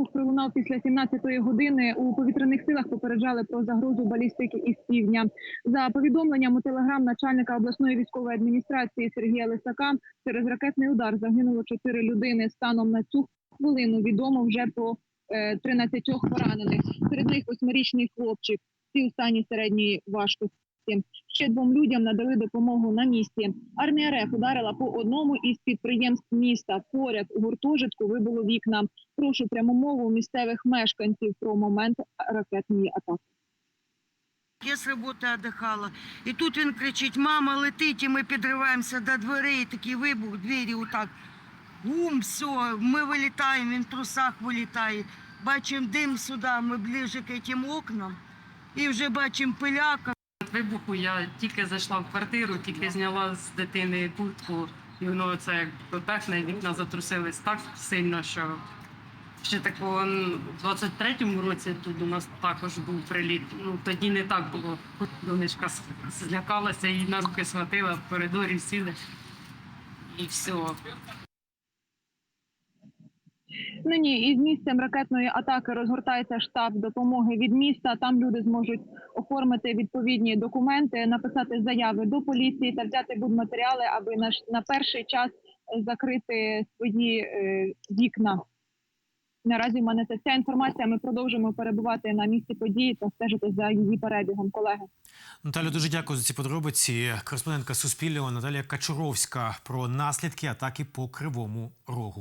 Вибух пролунав після 17-ї години. У повітряних силах попереджали про загрозу балістики із півдня. За повідомленням у телеграм начальника обласної військової адміністрації Сергія Лисака, через ракетний удар загинуло 4 людини. Станом на цю хвилину відомо вже про е, 13 поранених. Серед них восьмирічний хлопчик, всі у стані середньої важкості. Ще двом людям надали допомогу на місці. Армія РФ ударила по одному із підприємств міста. Поряд у гуртожитку вибило вікна. Прошу пряму мову місцевих мешканців про момент ракетної атаки. Я з роботи віддихала. І тут він кричить: мама, летить, і ми підриваємося до дверей. Такий вибух, двері отак. Гум, все, ми вилітаємо, він в трусах вилітає. Бачимо дим сюди, ми ближе к цим окнам. І вже бачимо пиляка. Вибуху я тільки зайшла в квартиру, тільки зняла з дитини куртку, і воно це як пепехне, вікна затрусились так сильно, що ще такого в 23-му році тут у нас також був приліт. Ну тоді не так було. Донечка злякалася і на руки схватила в коридорі сіли. І все. Нині із місцем ракетної атаки розгортається штаб допомоги від міста. Там люди зможуть оформити відповідні документи, написати заяви до поліції та взяти будматеріали, аби на, на перший час закрити свої е, вікна. Наразі в мене це вся інформація. Ми продовжуємо перебувати на місці події та стежити за її перебігом. Колеги. Наталю, дуже дякую за ці подробиці. Кореспондентка Суспільного Наталія Качуровська про наслідки атаки по Кривому Рогу.